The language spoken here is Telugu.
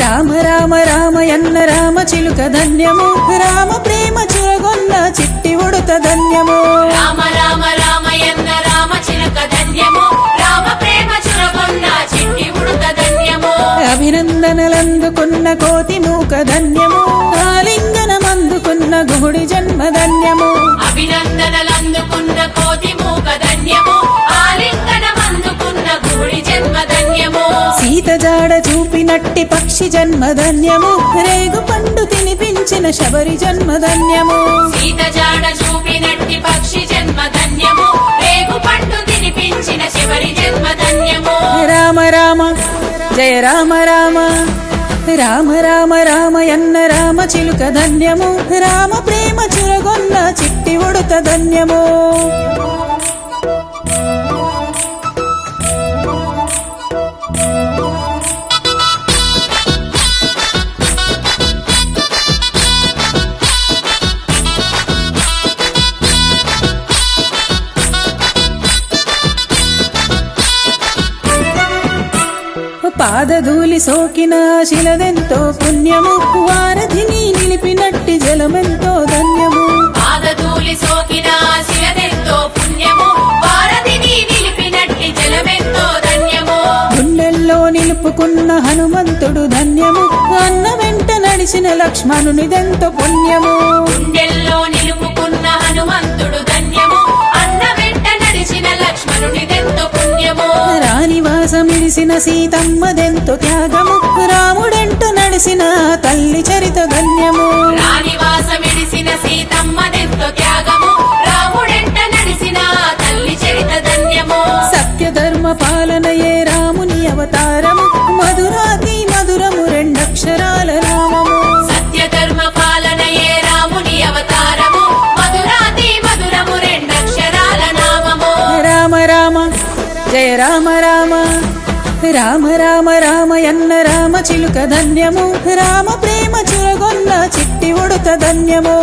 రామ రామ రామ ఎన్న రామ చిలుక ధన్యము. రామ ప్రేమ చురగొన్న చిట్టి ఉడుత ధన్యము. రామ రామ రామ ఎన్న రామ చిలక ధన్యము. రామ ప్రేమ చురగొన్న చిట్టి ఉడుత ధన్యము. అభినందనలందుకున్న కోతి మూక ధన్యము. ఆలింగనమందుకున్న గుహుడి జన్మ ధన్యము. అభినందనలందుకున్న కోతి మూక చూపినట్టి పక్షి జన్మ ధన్యము రేగు పండు తినిపించిన శబరి జన్మ ధన్యము సీత జాడ చూపినట్టి పక్షి జన్మ ధన్యము రేగు పండు తినిపించిన శబరి జన్మ ధన్యము రామ రామ జయ రామ రామ. రామ రామ రామ ఎన్న రామ చిలుక ధన్యము. రామ ప్రేమ చురగొన్న చిట్టి ఉడుత ధన్యము. పాదధూలి సోకిన శిలదెంతో పుణ్యము వారధిని నిలిపినట్టి జలమెంతో ధన్యము. పాదధూళి సోకిన శిలదెంతో పుణ్యము భారతిని నిలిపినట్టి జలమెంతో ధన్యము. గుండెల్లో నిలుపుకున్న హనుమంతుడు ధన్యము అన్న వెంట నడిచిన లక్ష్మణునిదెంతో పుణ్యము. రాణివాసమిడిసిన సీతమ్మదెంతో త్యాగము రాముడెంట నడిసిన తల్లి చరిత ధన్యము. రాణివాసమిడిసిన సీతమ్మదెంతో త్యాగము రాముడెంట నడిసిన తల్లి చరిత ధన్యము. సత్యధర్మ పాలనయే రాముని అవతారము మధురాతి మధురము రెండక్షరాల నామము. సత్యధర్మ పాలనయే రాముని అవతారము మధురాతి మధురము రెండక్షరాల నామము. రామ రామ జయ రామ రామ. రామ రామ రామ ఎన్న రామ చిలుక ధన్యము. రామ ప్రేమ చురగొన్న చిట్టి ఉడుత ధన్యము.